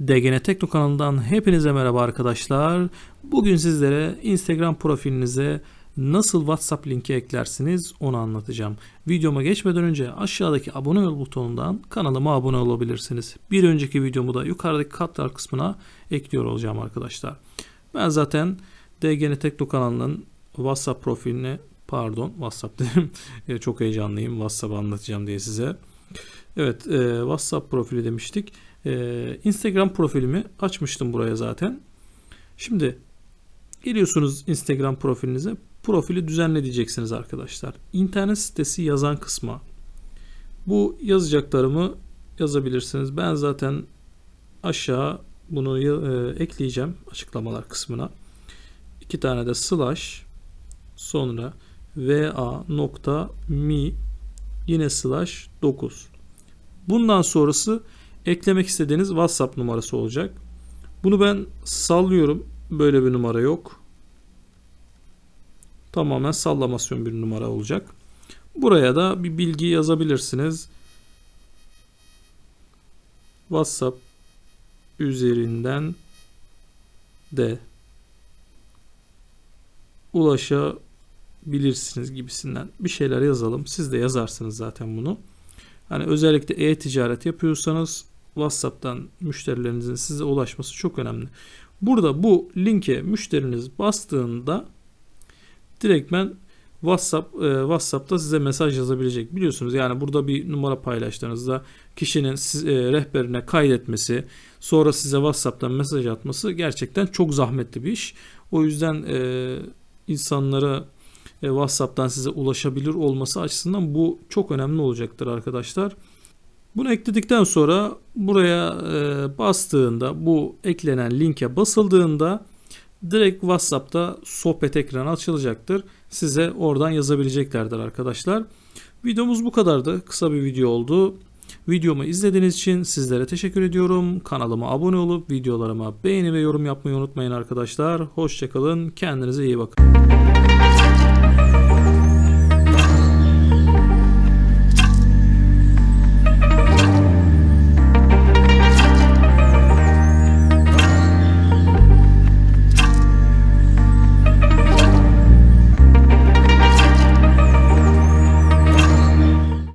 DGN Tekno kanalından hepinize merhaba arkadaşlar. Bugün sizlere Instagram profilinize nasıl WhatsApp linki eklersiniz onu anlatacağım. Videoma geçmeden önce aşağıdaki abone ol butonundan kanalıma abone olabilirsiniz. Bir önceki videomu da yukarıdaki katlar kısmına ekliyor olacağım arkadaşlar. Ben zaten DGN Tekno kanalının WhatsApp profiline pardon WhatsApp dedim. E, Çok heyecanlıyım WhatsApp anlatacağım diye size. Evet e, WhatsApp profili demiştik. E, Instagram profilimi açmıştım buraya zaten. Şimdi geliyorsunuz Instagram profilinize. Profili düzenle diyeceksiniz arkadaşlar. İnternet sitesi yazan kısma. Bu yazacaklarımı yazabilirsiniz. Ben zaten aşağı bunu e, ekleyeceğim açıklamalar kısmına. İki tane de slash sonra va.me yine slash 9. Bundan sonrası eklemek istediğiniz WhatsApp numarası olacak. Bunu ben sallıyorum. Böyle bir numara yok. Tamamen sallamasyon bir numara olacak. Buraya da bir bilgi yazabilirsiniz. WhatsApp üzerinden de ulaşabilirsiniz gibisinden bir şeyler yazalım. Siz de yazarsınız zaten bunu. Hani özellikle e-ticaret yapıyorsanız WhatsApp'tan müşterilerinizin size ulaşması çok önemli. Burada bu linke müşteriniz bastığında direktmen WhatsApp e, WhatsApp'ta size mesaj yazabilecek. Biliyorsunuz yani burada bir numara paylaştığınızda kişinin siz, e, rehberine kaydetmesi, sonra size WhatsApp'tan mesaj atması gerçekten çok zahmetli bir iş. O yüzden e, insanlara e, WhatsApp'tan size ulaşabilir olması açısından bu çok önemli olacaktır arkadaşlar. Bunu ekledikten sonra buraya e, bastığında bu eklenen linke basıldığında direkt WhatsApp'ta sohbet ekranı açılacaktır. Size oradan yazabileceklerdir arkadaşlar. Videomuz bu kadardı. Kısa bir video oldu. Videomu izlediğiniz için sizlere teşekkür ediyorum. Kanalıma abone olup videolarıma beğeni ve yorum yapmayı unutmayın arkadaşlar. Hoşçakalın. Kendinize iyi bakın.